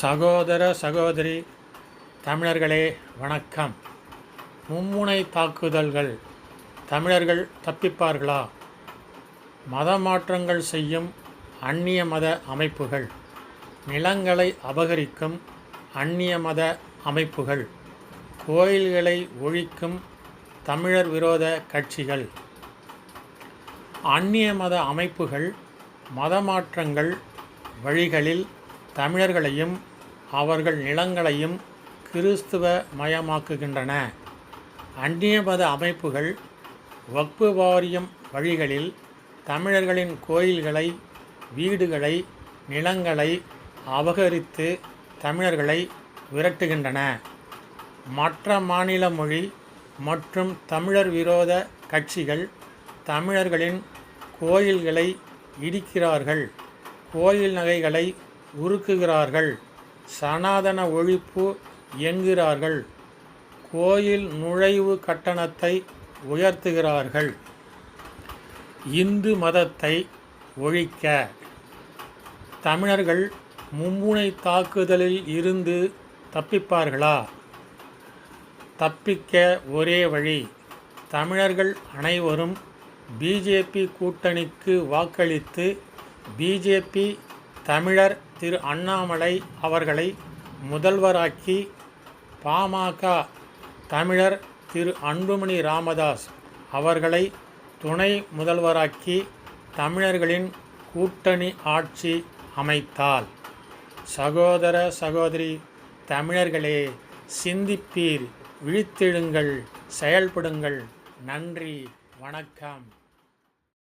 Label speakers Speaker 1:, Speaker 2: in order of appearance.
Speaker 1: சகோதர சகோதரி தமிழர்களே வணக்கம். மும்முனை தாக்குதல்கள் தமிழர்கள் தப்பிப்பார்களா? மத மாற்றங்கள் செய்யும் அந்நிய மத அமைப்புகள் நிலங்களை அபகரிக்கும் அந்நிய மத அமைப்புகள் கோயில்களை ஒழிக்கும் தமிழர் விரோத கட்சிகள். அந்நிய மத அமைப்புகள் மத மாற்றங்கள் வழிகளில் தமிழர்களையும் அவர்கள் நிலங்களையும் கிறிஸ்துவ மயமாக்குகின்றன அந்நிய மத அமைப்புகள் வக்பு வாரியம் வழிகளில் தமிழர்களின் கோயில்களை வீடுகளை நிலங்களை அபகரித்து தமிழர்களை விரட்டுகின்றன. மற்ற மாநில மொழி மற்றும் தமிழர் விரோத கட்சிகள் தமிழர்களின் கோயில்களை இடிக்கிறார்கள். கோயில் நகைகளை உருக்குகிறார்கள். சனாதன ஒழிப்பு என்கிறார்கள். கோயில் நுழைவு கட்டணத்தை உயர்த்துகிறார்கள். இந்து மதத்தை ஒழிக்க. தமிழர்கள் மும்முனை தாக்குதலில் இருந்து தப்பிப்பார்களா? தப்பிக்க ஒரே வழி தமிழர்கள் அனைவரும் பிஜேபி கூட்டணிக்கு வாக்களித்து பிஜேபி தமிழர் திரு அண்ணாமலை அவர்களை முதல்வராக்கி பாமக தமிழர் திரு அன்புமணி ராமதாஸ் அவர்களை துணை முதல்வராக்கி தமிழர்களின் கூட்டணி ஆட்சி அமைத்தால். சகோதர சகோதரி தமிழர்களே சிந்திப்பீர் விழித்தெழுங்கள் செயல்படுங்கள். நன்றி வணக்கம்.